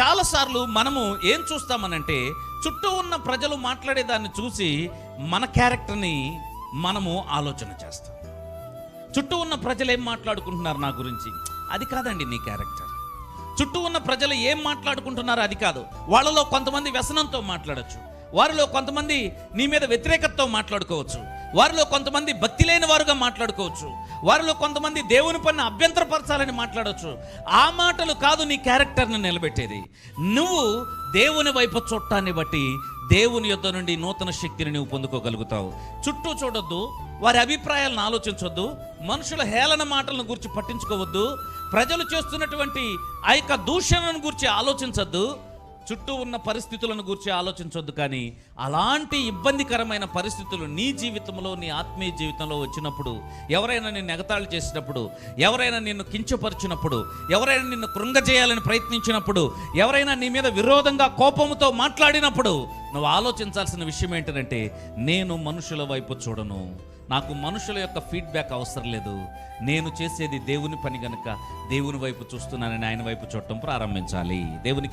చాలాసార్లు మనము ఏం చూస్తామనంటే చుట్టూ ఉన్న ప్రజలు మాట్లాడేదాన్ని చూసి మన క్యారెక్టర్ని మనము ఆలోచన చేస్తాం. చుట్టూ ఉన్న ప్రజలు ఏం మాట్లాడుకుంటున్నారు నా గురించి? అది కాదండి నీ క్యారెక్టర్. చుట్టూ ఉన్న ప్రజలు ఏం మాట్లాడుకుంటున్నారు అది కాదు. వాళ్ళలో కొంతమంది వ్యసనంతో మాట్లాడచ్చు. వారిలో కొంతమంది నీ మీద వ్యతిరేకతతో మాట్లాడుకోవచ్చు. వారిలో కొంతమంది భక్తి లేని వారుగా మాట్లాడుకోవచ్చు. వారిలో కొంతమంది దేవుని పని అభ్యంతరపరచాలని మాట్లాడవచ్చు ఆ మాటలు కాదు నీ క్యారెక్టర్ని నిలబెట్టేది. నువ్వు దేవుని వైపు చూడటాన్ని బట్టి దేవుని యొద్ద నుండి నూతన శక్తిని నువ్వు పొందుకోగలుగుతావు. చుట్టూ చూడొద్దు వారి అభిప్రాయాలను ఆలోచించొద్దు మనుషుల హేళన మాటలను గురించి పట్టించుకోవద్దు ప్రజలు చేస్తున్నటువంటి ఆ యొక్క దూషణను గురించి ఆలోచించద్దు చుట్టూ ఉన్న పరిస్థితులను గురించి ఆలోచించొద్దు కానీ అలాంటి ఇబ్బందికరమైన పరిస్థితులు నీ జీవితంలో నీ ఆత్మీయ జీవితంలో వచ్చినప్పుడు ఎవరైనా నిన్ను ఎగతాళి చేసినప్పుడు ఎవరైనా నిన్ను కించపరిచినప్పుడు ఎవరైనా నిన్ను కృంగజేయాలని ప్రయత్నించినప్పుడు ఎవరైనా నీ మీద విరోధంగా కోపంతో మాట్లాడినప్పుడు నువ్వు ఆలోచించాల్సిన విషయం ఏంటంటే నేను మనుషుల వైపు చూడను. నాకు మనుషుల యొక్క ఫీడ్బ్యాక్ అవసరం లేదు. నేను చేసేది దేవుని పని గనుక దేవుని వైపు చూస్తున్నానని ఆయన వైపు చూడటం ప్రారంభించాలి. దేవునికి